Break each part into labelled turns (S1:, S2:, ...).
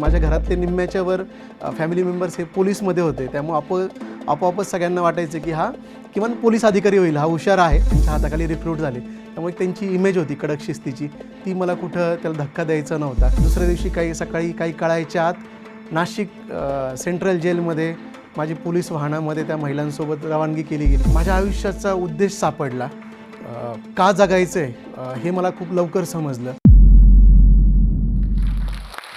S1: माझ्या घरातले निम्म्याच्या वर फॅमिली मेंबर्स हे पोलीसमध्ये होते. त्यामुळे आप आपोआपच सगळ्यांना वाटायचं की हा किमान पोलीस अधिकारी होईल हा हुशार आहे. त्यांच्या हाताखाली रिक्रूट झाले. त्यामुळे त्यांची इमेज होती कडक शिस्तीची. ती मला कुठं त्याला धक्का द्यायचा नव्हता. दुसऱ्या दिवशी काही सकाळी काही कळायच्या आत नाशिक सेंट्रल जेलमध्ये माझी पोलीस वाहनामध्ये त्या महिलांसोबत रवानगी केली गेली. माझ्या आयुष्याचा उद्देश सापडला. का जगायचं आहे हे मला खूप लवकर समजलं.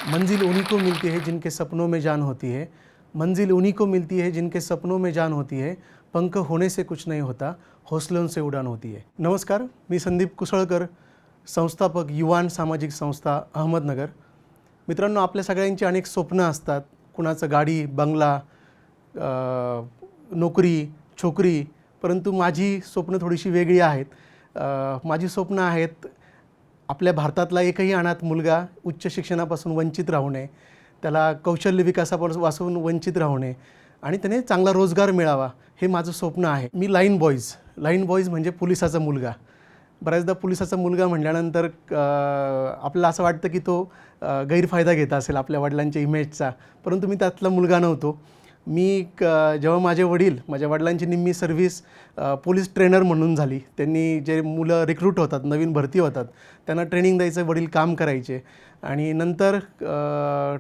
S1: मंजिल उन्हीं को मिलती है जिनके सपनों में जान होती है। मंजिल उन्हीं को मिलती है जिनके सपनों में जान होती है। पंख होने से कुछ नहीं होता हौसलों से उडान होती है। नमस्कार मी संदीप कुसळकर संस्थापक युवान सामाजिक संस्था अहमदनगर। मित्रांनो आपल्या सगळ्यांची अनेक स्वप्न असतात. कुणाचं गाडी बंगला नोकरी छोकरी परंतु माझी स्वप्न थोडीशी वेगळी आहेत. माझी स्वप्न आहेत आपल्या भारतातला एकही अनाथ मुलगा उच्च शिक्षणापासून वंचित राहू नये त्याला कौशल्य विकासापासून वंचित राहू नये आणि त्याने चांगला रोजगार मिळावा हे माझं स्वप्न आहे. मी लाईन बॉईज लाईन बॉईज म्हणजे पोलिसाचा मुलगा. बऱ्याचदा पोलिसाचा मुलगा म्हटल्यानंतर आपल्याला असं वाटतं की तो गैरफायदा घेत असेल आपल्या वडिलांच्या इमेजचा परंतु मी त्यातला मुलगा नव्हतो. मी क जेव्हा माझे वडील माझ्या वडिलांची निम्मी सर्व्हिस पोलीस ट्रेनर म्हणून झाली. त्यांनी जे मुलं रिक्रूट होतात नवीन भरती होतात त्यांना ट्रेनिंग द्यायचं वडील काम करायचे. आणि नंतर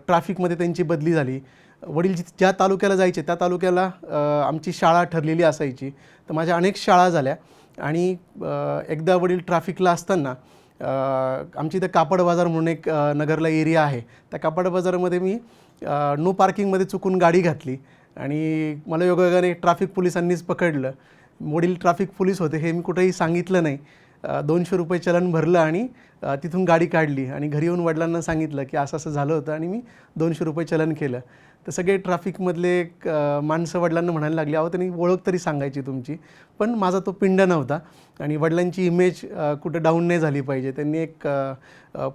S1: ट्रॅफिकमध्ये त्यांची बदली झाली. वडील जि ज्या तालुक्याला जायचे त्या तालुक्याला आमची शाळा ठरलेली असायची. तर माझ्या अनेक शाळा झाल्या. आणि एकदा वडील ट्रॅफिकला असताना आमची इथं कापड बाजार म्हणून एक नगरला एरिया आहे. त्या कापड बाजारामध्ये मी नो पार्किंगमध्ये चुकून गाडी घातली. आणि मला योगायोगाने ट्रॅफिक पोलिसांनीच पकडलं. वडील ट्रॅफिक पोलीस होते हे मी कुठेही सांगितलं नाही. दोनशे रुपये चलन भरलं आणि तिथून गाडी काढली आणि घरी येऊन वडिलांना सांगितलं की असं असं झालं होतं आणि मी दोनशे रुपये चलन केलं. तर सगळे ट्रॅफिकमधले एक, माणसं वडिलांना म्हणायला लागली अहो त्यांनी ओळख तरी सांगायची तुमची. पण माझा तो पिंड नव्हता आणि वडिलांची इमेज कुठं डाऊन नाही झाली पाहिजे. त्यांनी एक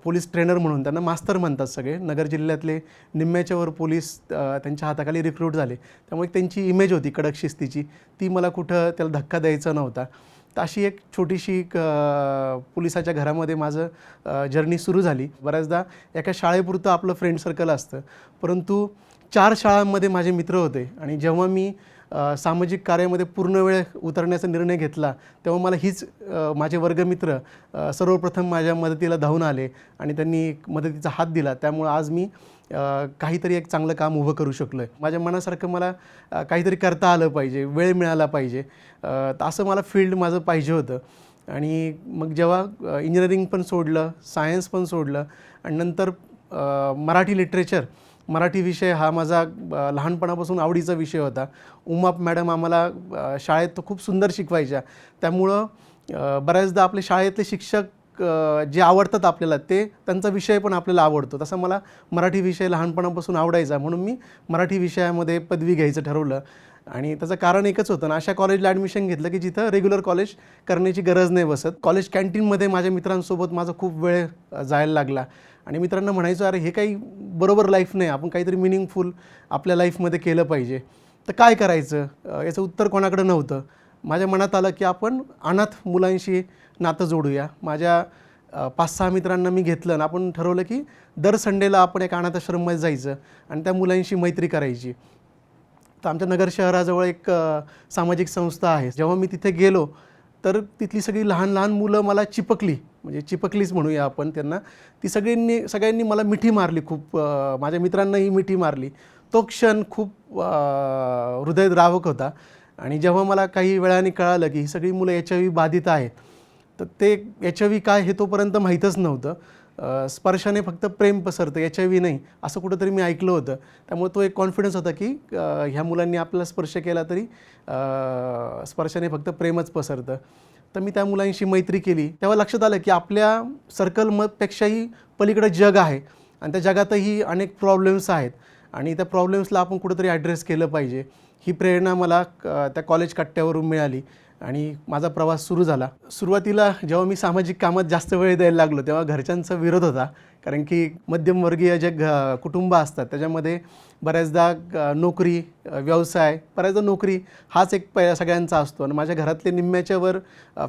S1: पोलीस ट्रेनर म्हणून त्यांना मास्तर म्हणतात सगळे. नगर जिल्ह्यातले निम्म्याच्यावर पोलीस त्यांच्या हाताखाली रिक्रूट झाले. त्यामुळे त्यांची इमेज होती कडक शिस्तीची. ती मला कुठं त्याला धक्का द्यायचा नव्हता. तर अशी एक छोटीशी पोलिसाच्या घरामध्ये माझं जर्नी सुरू झाली. बऱ्याचदा एका शाळेपुरतं आपलं फ्रेंड सर्कल असतं. परंतु चार शाळांमध्ये माझे मित्र होते आणि जेव्हा मी सामाजिक कार्यामध्ये पूर्ण वेळ उतरण्याचा निर्णय घेतला तेव्हा मला हीच माझे वर्गमित्र सर्वप्रथम माझ्या मदतीला धावून आले आणि त्यांनी एक मदतीचा हात दिला. त्यामुळं आज मी काहीतरी एक चांगलं काम उभं करू शकलो आहे माझ्या मनासारखं मला काहीतरी करता आलं पाहिजे वेळ मिळाला पाहिजे तर असं मला फील्ड माझं पाहिजे होतं. आणि मग जेव्हा इंजिनिअरिंग पण सोडलं सायन्स पण सोडलं आणि नंतर मराठी लिटरेचर मराठी विषय हा माझा लहानपणापासून आवडीचा विषय होता. उमाप मॅडम आम्हाला शाळेत तो खूप सुंदर शिकवायच्या. त्यामुळं बऱ्याचदा आपले शाळेतले शिक्षक जे आवडतात आपल्याला ते त्यांचा विषय पण आपल्याला आवडतो. तसा मला मराठी विषय लहानपणापासून आवडायचा. म्हणून मी मराठी विषयामध्ये पदवी घ्यायचं ठरवलं. आणि त्याचं कारण एकच होतं ना अशा कॉलेजला ॲडमिशन घेतलं की जिथं रेग्युलर कॉलेज करण्याची गरज नाही बसत. कॉलेज कॅन्टीनमध्ये माझ्या मित्रांसोबत माझा खूप वेळ जायला लागला. आणि मित्रांना म्हणायचं अरे हे काही बरोबर लाईफ नाही. आपण काहीतरी मिनिंगफुल आपल्या लाईफमध्ये केलं पाहिजे. तर काय करायचं? याचं उत्तर कोणाकडं नव्हतं. माझ्या मनात आलं की आपण अनाथ मुलांशी नातं जोडूया. माझ्या पाच सहा मित्रांना मी घेतलं आणि आपण ठरवलं की दर संडेला आपण एक अनाथाश्रममध्ये जायचं आणि त्या मुलांशी मैत्री करायची. तर आमच्या नगर शहराजवळ एक सामाजिक संस्था आहे. जेव्हा मी तिथे गेलो तर तिथली सगळी लहान लहान मुलं मला चिपकली. म्हणजे चिपकलीच म्हणूया आपण त्यांना. ती सगळ्यांनी सगळ्यांनी मला मिठी मारली खूप माझ्या मित्रांनाही मिठी मारली. तो क्षण खूप हृदयद्रावक होता. आणि जेव्हा मला काही वेळाने कळालं की ही सगळी मुलं एच आय व्ही बाधित आहेत तर ते एच आय व्ही काय हे तोपर्यंत माहीतच नव्हतं. स्पर्शाने फक्त प्रेम पसरतं एच नाही असं कुठंतरी मी ऐकलं होतं. त्यामुळे तो एक कॉन्फिडन्स होता की ह्या मुलांनी आपला स्पर्श केला तरी स्पर्शाने फक्त प्रेमच पसरतं. तर मी त्या मुलांशी मैत्री केली. तेव्हा लक्षात आलं की आपल्या सर्कलमपेक्षाही पलीकडं जग आहे आणि त्या जगातही अनेक प्रॉब्लेम्स आहेत आणि त्या प्रॉब्लेम्सला आपण कुठंतरी ॲड्रेस केलं पाहिजे. ही प्रेरणा मला त्या कॉलेज कट्ट्यावरून मिळाली. आणि माझा प्रवास सुरू झाला. सुरुवातीला जेव्हा मी सामाजिक कामात जास्त वेळ द्यायला लागलो तेव्हा घरच्यांचा विरोध होता. कारण की मध्यमवर्गीय जे घ कुटुंब असतात त्याच्यामध्ये बऱ्याचदा नोकरी व्यवसाय बऱ्याचदा नोकरी हाच एक प सगळ्यांचा असतो. आणि माझ्या घरातले निम्म्याच्यावर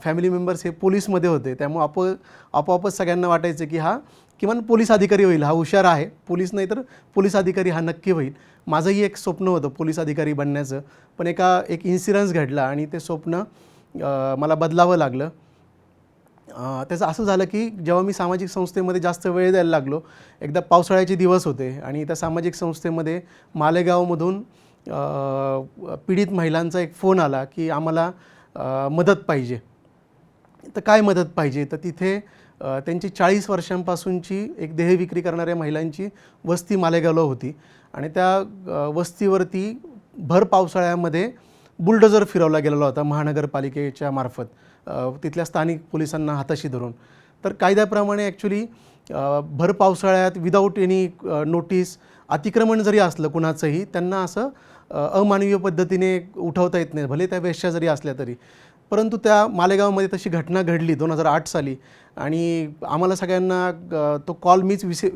S1: फॅमिली मेंबर्स हे पोलीसमध्ये होते. त्यामुळे आपो आपोआपच सगळ्यांना वाटायचं की हा किमान पोलीस अधिकारी होईल हा हुशार आहे. पोलीस नाही तर पोलीस अधिकारी हा नक्की होईल. माझंही एक स्वप्न होतं पोलीस अधिकारी बनण्याचं. पण एका एक इन्सिडन्स घडला आणि ते स्वप्न मला बदलावं लागलं. त्याचं असं झालं की जेव्हा मी सामाजिक संस्थेमध्ये जास्त वेळ द्यायला लागलो एकदा पावसाळ्याचे दिवस होते आणि त्या सामाजिक संस्थेमध्ये मालेगावमधून पीडित महिलांचा एक फोन आला की आम्हाला मदत पाहिजे. तर काय मदत पाहिजे? तर तिथे त्यांची चाळीस वर्षांपासूनची एक देह विक्री करणाऱ्या महिलांची वस्ती मालेगावला होती. आणि त्या वस्तीवरती भर पावसाळ्यामध्ये बुलडोजर फिरवला गेलेला होता महानगरपालिकेच्या मार्फत तिथल्या स्थानिक पोलिसांना हाताशी धरून. तर कायद्याप्रमाणे ॲक्च्युली भर पावसाळ्यात विदाऊट एनी नोटीस अतिक्रमण जरी असलं कुणाचंही त्यांना असं अमानवीय पद्धतीने उठवता येत नाही भले त्या वेश्या जरी असल्या तरी. परंतु त्या मालेगावमध्ये तशी घटना घडली दोन हजार आठ साली. आणि आम्हाला सगळ्यांना तो कॉल मीच विसि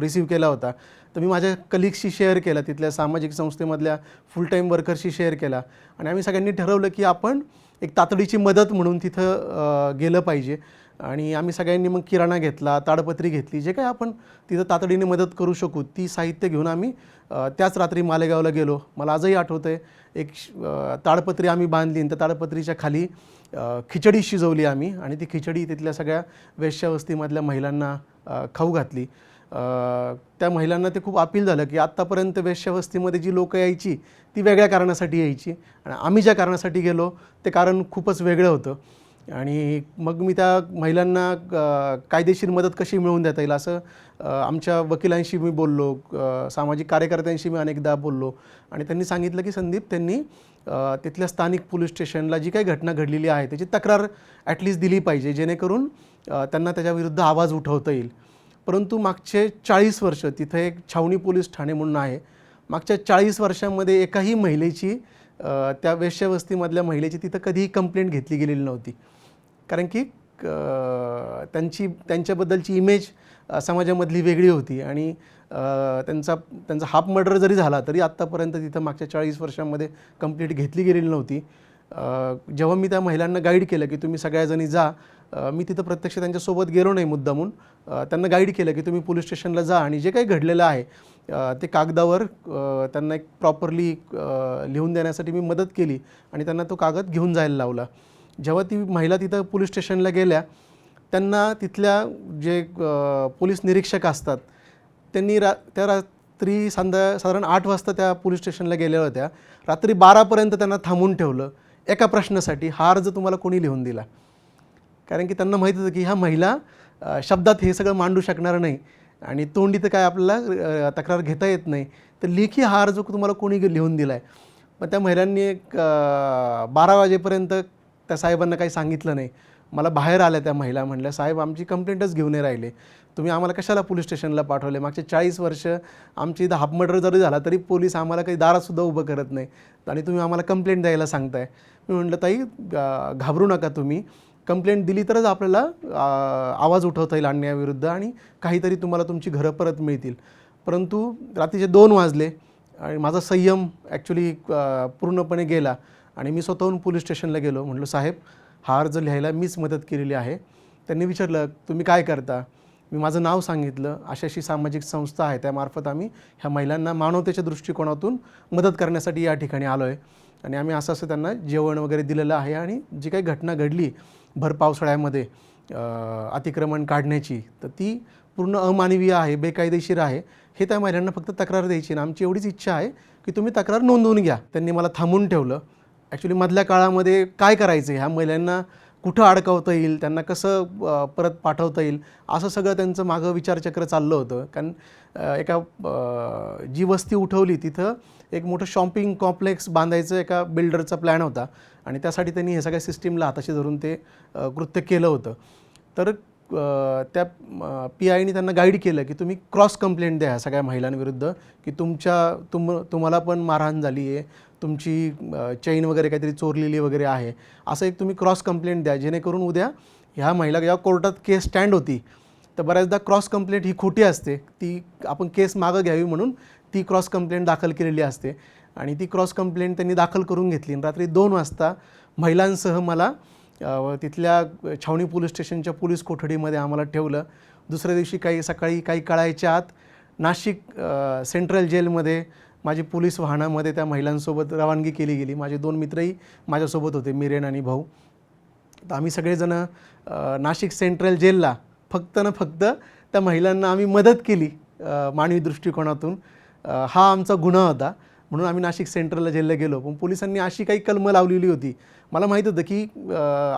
S1: रिसीव्ह केला होता. तर मी माझ्या कलिग्सशी शेअर केला तिथल्या सामाजिक संस्थेमधल्या फुल टाईम वर्करशी शेअर केला. आणि आम्ही सगळ्यांनी ठरवलं की आपण एक तातडीची मदत म्हणून तिथं गेलं पाहिजे. आणि आम्ही सगळ्यांनी मग किराणा घेतला ताडपत्री घेतली जे काय आपण तिथं तातडीने मदत करू शकू ती साहित्य घेऊन आम्ही त्याच रात्री मालेगावला गेलो. मला आजही आठवतं आहे एक श- ताडपत्री आम्ही बांधली आणि त्या ताडपत्रीच्या खाली खिचडी शिजवली आम्ही आणि ती खिचडी तिथल्या सगळ्या वेश्यावस्तीमधल्या महिलांना खाऊ घातली. त्या महिलांना ते खूप अपील झालं की आत्तापर्यंत वेश्यावस्तीमध्ये जी लोकं यायची ती वेगळ्या कारणासाठी यायची आणि आम्ही ज्या कारणासाठी गेलो ते कारण खूपच वेगळं होतं. आणि मग मी त्या महिलांना कायदेशीर मदत कशी मिळवून देता येईल? असं आमच्या वकिलांशी मी बोललो सामाजिक कार्यकर्त्यांशी मी अनेकदा बोललो आणि त्यांनी सांगितलं की संदीप त्यांनी तिथल्या स्थानिक पोलीस स्टेशनला जी काही घटना घडलेली आहे त्याची तक्रार ॲटलिस्ट दिली पाहिजे जेणेकरून त्यांना त्याच्याविरुद्ध आवाज उठवता येईल. परंतु मागचे चाळीस वर्ष तिथं एक छावणी पोलीस ठाणे म्हणून आहे मागच्या चाळीस वर्षांमध्ये एकाही महिलेची त्या वेश्यावस्तीमधल्या महिलेची तिथं कधीही कंप्लेंट घेतली गेलेली नव्हती. कारण की त्यांची त्यांच्याबद्दलची इमेज समाजामधली वेगळी होती. आणि त्यांचा त्यांचा हाफ मर्डर जरी झाला तरी आत्तापर्यंत तिथं मागच्या चाळीस वर्षांमध्ये कंप्लीट घेतली गेलेली नव्हती. जेव्हा मी त्या महिलांना गाईड केलं की तुम्ही सगळ्याजणी जा मी तिथं प्रत्यक्ष त्यांच्यासोबत गेलो नाही मुद्दामून. त्यांना गाईड केलं की तुम्ही पोलीस स्टेशनला जा आणि जे काही घडलेलं आहे ते कागदावर त्यांना एक प्रॉपरली लिहून देण्यासाठी मी मदत केली आणि त्यांना तो कागद घेऊन जायला लावला. जेव्हा ती महिला तिथं पोलीस स्टेशनला गेल्या त्यांना तिथल्या जे पोलीस निरीक्षक असतात त्यांनी रा त्या रात्री संध्या साधारण आठ वाजता त्या पोलीस स्टेशनला गेल्या होत्या. रात्री बारापर्यंत त्यांना थांबून ठेवलं. एका प्रश्नासाठी हा अर्ज तुम्हाला कोणी लिहून दिला. कारण की त्यांना माहीत होतं की ह्या महिला शब्दात हे सगळं मांडू शकणार नाही आणि तोंडी तर काय आपल्याला तक्रार घेता येत नाही. तर लेखी हा अर्ज तुम्हाला कोणी लिहून दिला आहे मग त्या महिलांनी एक बारा वाजेपर्यंत त्या साहेबांना काही सांगितलं नाही. मला बाहेर आल्या त्या महिला म्हणल्या साहेब आमची कंप्लेंटच घेऊन नाही राहिले. तुम्ही आम्हाला कशाला पोलीस स्टेशनला पाठवले? मागचे चाळीस वर्ष आमची इथं हाफ मर्डर जरी झाला तरी पोलीस आम्हाला काही दारातसुद्धा उभं करत नाही. आणि तुम्ही आम्हाला कंप्लेंट द्यायला सांगताय. मी म्हटलं ताई घाबरू नका तुम्ही. कंप्लेंट दिली तरच आपल्याला आवाज उठवता येईल अन्यायाविरुद्ध आणि काहीतरी तुम्हाला तुमची घरं परत मिळतील. परंतु रात्रीचे दोन वाजले आणि माझा संयम ॲक्च्युली पूर्णपणे गेला. आणि मी स्वतःहून पोलीस स्टेशनला गेलो. म्हटलं साहेब हा अर्ज लिहायला मीच मदत केलेली आहे. त्यांनी विचारलं तुम्ही काय करता? मी माझं नाव सांगितलं. अशी अशी सामाजिक संस्था आहे त्यामार्फत आम्ही ह्या महिलांना मानवतेच्या दृष्टिकोनातून मदत करण्यासाठी या ठिकाणी आलो आहे आणि आम्ही असं असं त्यांना जेवण वगैरे दिलेलं आहे आणि जी काही घटना घडली भर पावसाळ्यामध्ये अतिक्रमण काढण्याची तर ती पूर्ण अमानवीय आहे बेकायदेशीर आहे. हे त्या महिलांना फक्त तक्रार द्यायची आणि आमची एवढीच इच्छा आहे की तुम्ही तक्रार नोंदवून घ्या. त्यांनी मला थांबून ठेवलं. ॲक्च्युली मधल्या काळामध्ये काय करायचं? ह्या महिलांना कुठं अडकवता येईल? त्यांना कसं परत पाठवता येईल? असं सगळं त्यांचं मागं विचारचक्र चाललं होतं. कारण एका जी वस्ती उठवली तिथं एक मोठं शॉपिंग कॉम्प्लेक्स बांधायचं एका बिल्डरचा प्लॅन होता. आणि त्यासाठी त्यांनी हे सगळ्या सिस्टीमला हाताशी धरून ते कृत्य केलं होतं. तर त्या पी आयनी त्यांना गाईड केलं की तुम्ही क्रॉस कंप्लेंट द्या सगळ्या महिलांविरुद्ध की तुमच्या तुम तुम्हाला पण मारहाण झाली आहे तुमची चैन वगैरे काहीतरी चोरलेली वगैरे आहे असं एक तुम्ही क्रॉस कंप्लेंट द्या जेणेकरून उद्या ह्या महिला या कोर्टात केस स्टँड होती. तर बऱ्याचदा क्रॉस कंप्लेंट ही खोटी असते. ती आपण केस मागं घ्यावी म्हणून ती क्रॉस कंप्लेंट दाखल केलेली असते. आणि ती क्रॉस कंप्लेंट त्यांनी दाखल करून घेतली. आणि रात्री दोन वाजता महिलांसह मला तिथल्या छावणी पोलीस स्टेशनच्या पोलीस कोठडीमध्ये आम्हाला ठेवलं. दुसऱ्या दिवशी काही सकाळी काही कळायच्या आत नाशिक सेंट्रल जेलमध्ये माझी पोलीस वाहनामध्ये त्या महिलांसोबत रवानगी केली गेली. माझे दोन मित्रही माझ्यासोबत होते मिरेन आणि भाऊ. तर आम्ही सगळेजणं नाशिक सेंट्रल जेलला फक्त ना फक्त त्या महिलांना आम्ही मदत केली मानवी दृष्टिकोनातून. हा आमचा गुन्हा होता. म्हणून आम्ही नाशिक सेंट्रलला जेलला गेलो. पण पोलिसांनी अशी काही कलमं लावलेली होती. मला माहीत होतं की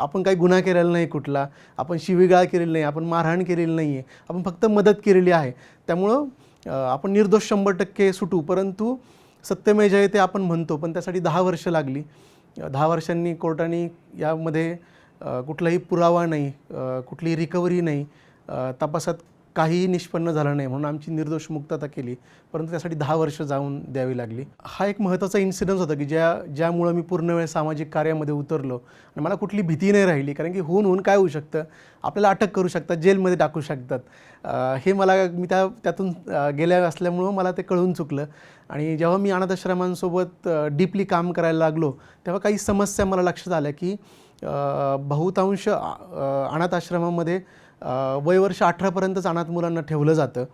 S1: आपण काही गुन्हा केलेला नाही कुठला. आपण शिवीगाळ केलेली नाही. आपण मारहाण केलेली नाही आहे आपण फक्त मदत केलेली आहे. त्यामुळं आपण निर्दोष शंभर टक्के सुटू. परंतु सत्यमेव जयते आपण म्हणतो. पण त्यासाठी दहा वर्ष लागली. दहा वर्षांनी कोर्टाने यामध्ये कुठलाही पुरावा नाही. कुठलीही रिकव्हरी नाही. तपासात काहीही निष्पन्न झालं नाही म्हणून आमची निर्दोष मुक्तता केली. परंतु त्यासाठी दहा वर्ष जाऊन द्यावी लागली. हा एक महत्त्वाचा इन्सिडन्स होता की ज्या ज्यामुळं मी पूर्ण वेळ सामाजिक कार्यामध्ये उतरलो आणि मला कुठली भीती नाही राहिली. कारण की होऊन होऊन काय होऊ शकतं? आपल्याला अटक करू शकतात जेलमध्ये टाकू शकतात. हे मला मी त्या त्यातून गेल्या असल्यामुळं मला ते कळून चुकलं. आणि जेव्हा मी अनाथाश्रमांसोबत डीपली काम करायला लागलो तेव्हा काही समस्या मला लक्षात आल्या की बहुतांश अनाथ आश्रमामध्ये वयवर्ष अठरापर्यंतच अनाथ मुलांना ठेवलं जातं.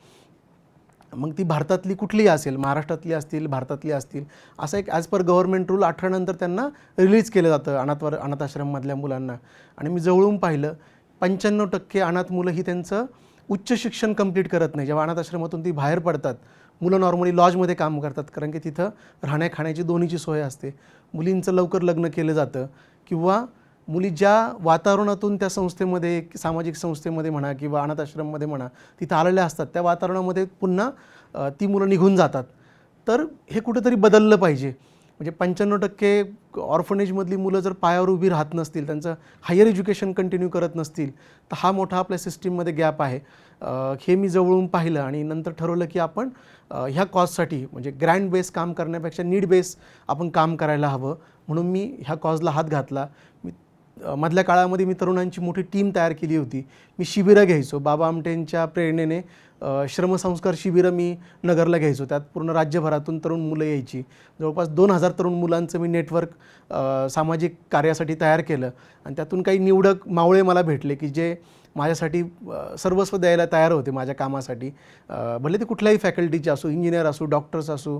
S1: मग ती भारतातली कुठलीही असेल महाराष्ट्रातली असतील भारतातली असतील असं एक ॲज पर गव्हर्मेंट रूल अठरानंतर त्यांना रिलीज केलं जातं अनाथवर अनाथाश्रममधल्या मुलांना. आणि मी जवळून पाहिलं पंच्याण्णव टक्के अनाथ मुलं ही त्यांचं उच्च शिक्षण कंप्लीट करत नाही. जेव्हा अनाथ आश्रमातून ती बाहेर पडतात मुलं नॉर्मली लॉजमध्ये काम करतात कारण की तिथं राहण्या खाण्याची दोन्हीची सोय असते. मुलींचं लवकर लग्न केलं जातं किंवा मुली ज्या वातावरणातून त्या संस्थेमध्ये सामाजिक संस्थेमध्ये म्हणा किंवा अनाथ आश्रममध्ये म्हणा तिथं आलेल्या असतात त्या वातावरणामध्ये पुन्हा ती मुलं निघून जातात. तर हे कुठेतरी बदललं पाहिजे. म्हणजे पंच्याण्णव टक्के ऑर्फनेजमधली मुलं जर पायावर उभी राहत नसतील त्यांचं हायर एज्युकेशन कंटिन्यू करत नसतील तर हा मोठा आपल्या सिस्टीममध्ये गॅप आहे. हे मी जवळून पाहिलं आणि नंतर ठरवलं की आपण ह्या कॉजसाठी म्हणजे ग्रँड बेस काम करण्यापेक्षा नीड बेस आपण काम करायला हवं. म्हणून मी ह्या कॉजला हात घातला. मी मधल्या काळामध्ये मी तरुणांची मोठी टीम तयार केली होती. मी शिबिरं घ्यायचो. बाबा आमटेंच्या प्रेरणेने श्रमसंस्कार शिबिरं मी नगरला घ्यायचो. त्यात पूर्ण राज्यभरातून तरुण मुलं यायची. जवळपास दोन हजार तरुण मुलांचं मी नेटवर्क सामाजिक कार्यासाठी तयार केलं. आणि त्यातून काही निवडक मावळे मला भेटले की जे माझ्यासाठी सर्वस्व द्यायला तयार होते माझ्या कामासाठी. भले ते कुठल्याही फॅकल्टीचे असो इंजिनियर असो डॉक्टर्स असो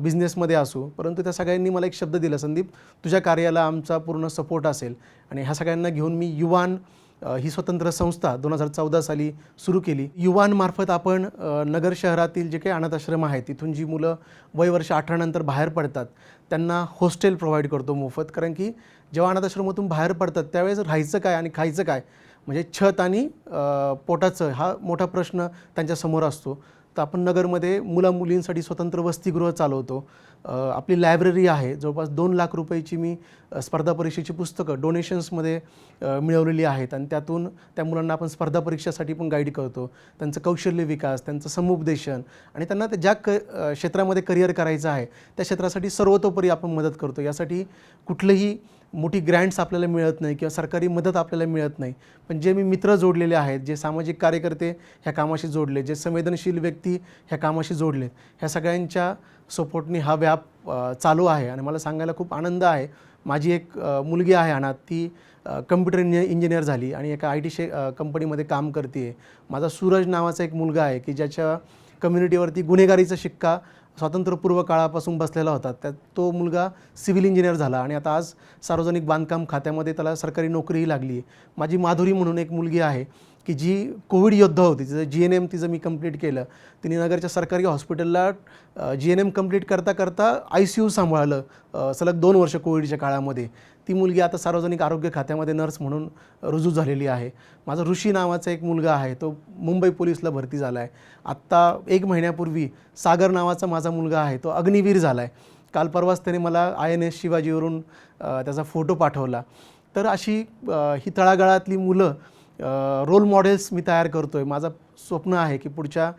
S1: बिझनेसमध्ये असो परंतु त्या सगळ्यांनी मला एक शब्द दिला संदीप तुझ्या कार्याला आमचा पूर्ण सपोर्ट असेल आणि ह्या सगळ्यांना घेऊन मी युवान ही स्वतंत्र संस्था दोन हजार चौदा साली सुरू केली. युवांमार्फत आपण नगर शहरातील जे काही अनाथ आश्रम आहेत तिथून जी मुलं वय वर्ष अठरानंतर बाहेर पडतात त्यांना हॉस्टेल प्रोव्हाइड करतो मोफत. कारण की जेव्हा अनाथ आश्रमातून बाहेर पडतात त्यावेळेस राहायचं काय आणि खायचं काय म्हणजे छत आणि पोटाचं हा मोठा प्रश्न त्यांच्यासमोर असतो. तर आपण नगरमध्ये मुला मुलींसाठी स्वतंत्र वसतिगृह चालवतो. आपली लायब्ररी आहे. जवळपास दोन लाख रुपयाची मी स्पर्धा परीक्षेची पुस्तकं डोनेशन्समध्ये मिळवलेली आहेत. आणि त्यातून त्या मुलांना आपण स्पर्धा परीक्षेसाठी पण गाईड करतो. त्यांचं कौशल्य विकास त्यांचं समुपदेशन आणि त्यांना ते ज्या क क्षेत्रामध्ये करिअर करायचं आहे त्या क्षेत्रासाठी सर्वतोपरी आपण मदत करतो. यासाठी कुठलंही मोठी ग्रँट्स आपल्याला मिळत नाही किंवा सरकारी मदत आपल्याला मिळत नाही. पण जे मी मित्र जोडलेले आहेत जे सामाजिक कार्यकर्ते ह्या कामाशी जोडले जे संवेदनशील व्यक्ती ह्या कामाशी जोडले ह्या सगळ्यांच्या सपोर्टने हा व्याप चालू आहे आणि मला सांगायला खूप आनंद आहे. माझी एक मुलगी आहे अनाथ ती कम्प्युटर इंजि इंजिनियर झाली आणि एका आय टी शे कंपनीमध्ये काम करते. आहे माझा सूरज नावाचा एक मुलगा आहे की ज्याच्या कम्युनिटीवरती गुन्हेगारीचा शिक्का स्वातंत्र्यपूर्व काळापासून बसलेला होता. त्यात तो मुलगा सिव्हिल इंजिनियर झाला आणि आता आज सार्वजनिक बांधकाम खात्यामध्ये त्याला सरकारी नोकरीही लागली आहे. माझी माधुरी म्हणून एक मुलगी आहे. की जी कोविड योद्धा होती तिचं जी एन एम तिचं मी कंप्लीट केलं. तिने नगरच्या सरकारी हॉस्पिटलला जी एन एम कंप्लीट करता करता आय सी यू सांभाळलं सलग दोन वर्ष कोविडच्या काळामध्ये. ती मुलगी आता सार्वजनिक आरोग्य खात्यामध्ये नर्स म्हणून रुजू झालेली आहे. माझा ऋषी नावाचा एक मुलगा आहे तो मुंबई पोलीसला भरती झाला आहे. आत्ता एक महिन्यापूर्वी सागर नावाचा माझा मुलगा आहे तो अग्निवीर झाला आहे काल परवाच त्याने मला आय एन एस शिवाजीवरून त्याचा फोटो पाठवला. तर अशी ही तळागाळातली मुलं रोल मॉडेल्स मी तयार करतो आहे माझं स्वप्न आहे की पुढच्या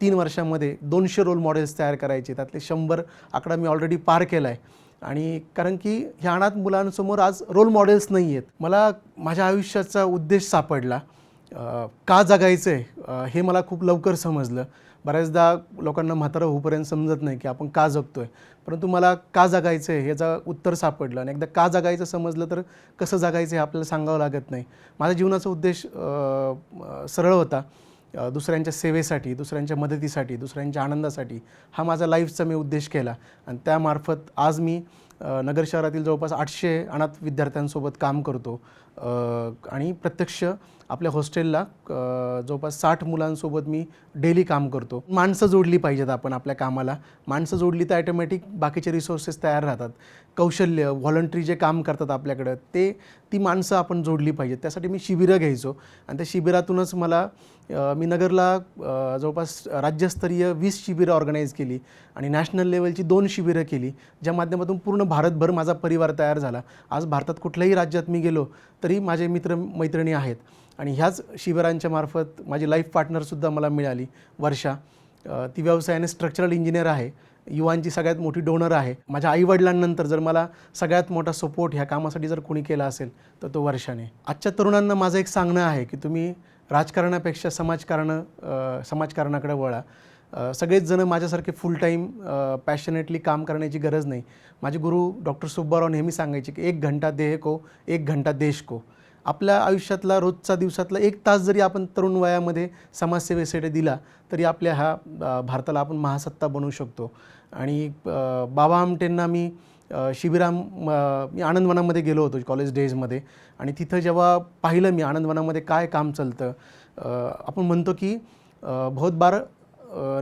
S1: तीन वर्षामध्ये दोनशे रोल मॉडेल्स तयार करायचे. त्यातले शंभर आकडा मी ऑलरेडी पार केला आहे आणि कारण की ह्या अनाथ मुलांसमोर आज रोल मॉडेल्स नाही आहेत. मला माझ्या आयुष्याचा उद्देश सापडला. का जगायचं आहे हे मला खूप लवकर समजलं. बऱ्याचदा लोकांना म्हातारं होऊपर्यंत समजत नाही की आपण का जगतो आहे परंतु मला का जगायचं आहे ह्याचं उत्तर सापडलं आणि एकदा का जगायचं समजलं तर कसं जगायचं हे आपल्याला सांगावं लागत नाही. माझ्या जीवनाचा उद्देश सरळ होता. दुसऱ्यांच्या सेवेसाठी दुसऱ्यांच्या मदतीसाठी दुसऱ्यांच्या आनंदासाठी हा माझा लाईफचा मी उद्देश केला. आणि त्यामार्फत आज मी नगर शहरातील जवळपास आठशे अनाथ विद्यार्थ्यांसोबत काम करतो. आणि प्रत्यक्ष आपल्या हॉस्टेलला जवळपास साठ मुलांसोबत मी डेली काम करतो. माणसं जोडली पाहिजेत आपण आपल्या कामाला. माणसं जोडली तर ॲटोमॅटिक बाकीचे रिसोर्सेस तयार राहतात. कौशल्य व्हॉलंटरी जे काम करतात आपल्याकडं ते ती माणसं आपण जोडली पाहिजेत. त्यासाठी मी शिबिरं घ्यायचो. आणि त्या शिबिरातूनच मला मी नगरला जवळपास राज्यस्तरीय वीस शिबिरं ऑर्गनाईज केली आणि नॅशनल लेवलची दोन शिबिरं केली ज्या माध्यमातून पूर्ण भारतभर माझा परिवार तयार झाला. आज भारतात कुठल्याही राज्यात मी गेलो तरी माझे मित्र मैत्रिणी आहेत. आणि ह्याच शिबिरांच्या मार्फत माझी लाईफ पार्टनरसुद्धा मला मिळाली वर्षा. ती व्यवसायाने स्ट्रक्चरल इंजिनियर आहे. युवांची सगळ्यात मोठी डोनर आहे. माझ्या आईवडिलांनंतर जर मला सगळ्यात मोठा सपोर्ट ह्या कामासाठी जर कोणी केला असेल तर तो वर्षाने. आजच्या तरुणांना माझं एक सांगणं आहे की तुम्ही राजकारणापेक्षा समाजकारणं समाजकारणाकडे वळा. सगळेच जण माझ्यासारखे फुल टाईम पॅशनेटली काम करण्याची गरज नाही. माझे गुरु डॉक्टर सुब्बाराव नेहमी सांगायचे की एक घंटा देह को एक घंटा देश को. आपल्या आयुष्यातला रोजचा दिवसातला एक तास जरी आपण तरुण वयामध्ये समाजसेवेसाठी दिला तरी आपल्या ह्या भारताला आपण महासत्ता बनवू शकतो. आणि बाबा आमटेंना मी शिबिराम मी आनंदवनामध्ये गेलो होतो कॉलेज डेजमध्ये आणि तिथं जेव्हा पाहिलं मी आनंदवनामध्ये काय काम चालतं आपण म्हणतो की बहुत बार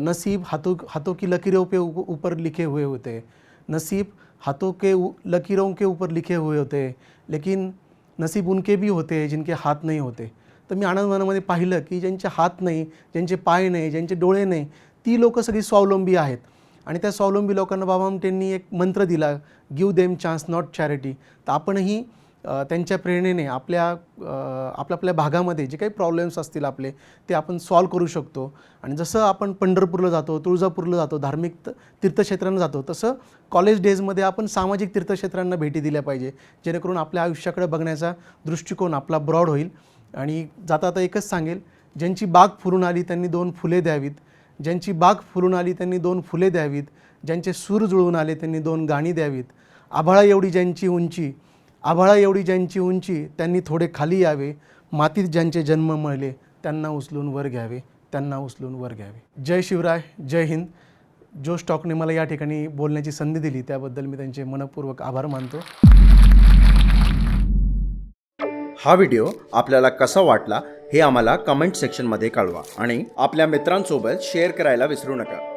S1: नसीब हाथों हाथों की लकीरों पे ऊपर लिखे हुए होते. नसीब हाथों के लकीरों के ऊपर लिखे हुए होते. लेकिन नसीब उनके भी होते जिनके हात नाही होते। तर मी आनंदवनामध्ये पाहिलं की ज्यांचे हात नाही ज्यांचे पाय नाही ज्यांचे डोळे नाही ती लोकं सगळी स्वावलंबी आहेत. आणि त्या स्वावलंबी लोकांना बाबा त्यांनी एक मंत्र दिला give them chance not charity तर आपणही त्यांच्या प्रेरणेने आपल्या आपल्या आपल्या भागामध्ये जे काही प्रॉब्लेम्स असतील आपले ते आपण सॉल्व करू शकतो. आणि जसं आपण पंढरपूरला जातो तुळजापूरला जातो धार्मिक तीर्थक्षेत्रांना जातो तसं कॉलेज डेजमध्ये आपण सामाजिक तीर्थक्षेत्रांना भेटी दिल्या पाहिजे. जेणेकरून आपल्या आयुष्याकडे बघण्याचा दृष्टिकोन आपला ब्रॉड होईल. आणि जाता आता एकच सांगेल ज्यांची बाग फुलून आली त्यांनी दोन फुले द्यावीत. ज्यांची बाग फुलून आली त्यांनी दोन फुले द्यावीत. ज्यांचे सूर जुळून आले त्यांनी दोन गाणी द्यावीत. आभाळा एवढी ज्यांची उंची आभाळा एवढी ज्यांची उंची त्यांनी थोडे खाली यावे. मातीत ज्यांचे जन्म मळले त्यांना उचलून वर घ्यावे. त्यांना उचलून वर घ्यावे. जय शिवराय जय हिंद. जो स्टॉकने मला या ठिकाणी बोलण्याची संधी दिली. त्याबद्दल मी त्यांचे मनपूर्वक आभार मानतो.
S2: हा व्हिडिओ आपल्याला कसा वाटला हे आम्हाला कमेंट सेक्शनमध्ये कळवा. आणि आपल्या मित्रांसोबत शेअर करायला विसरू नका.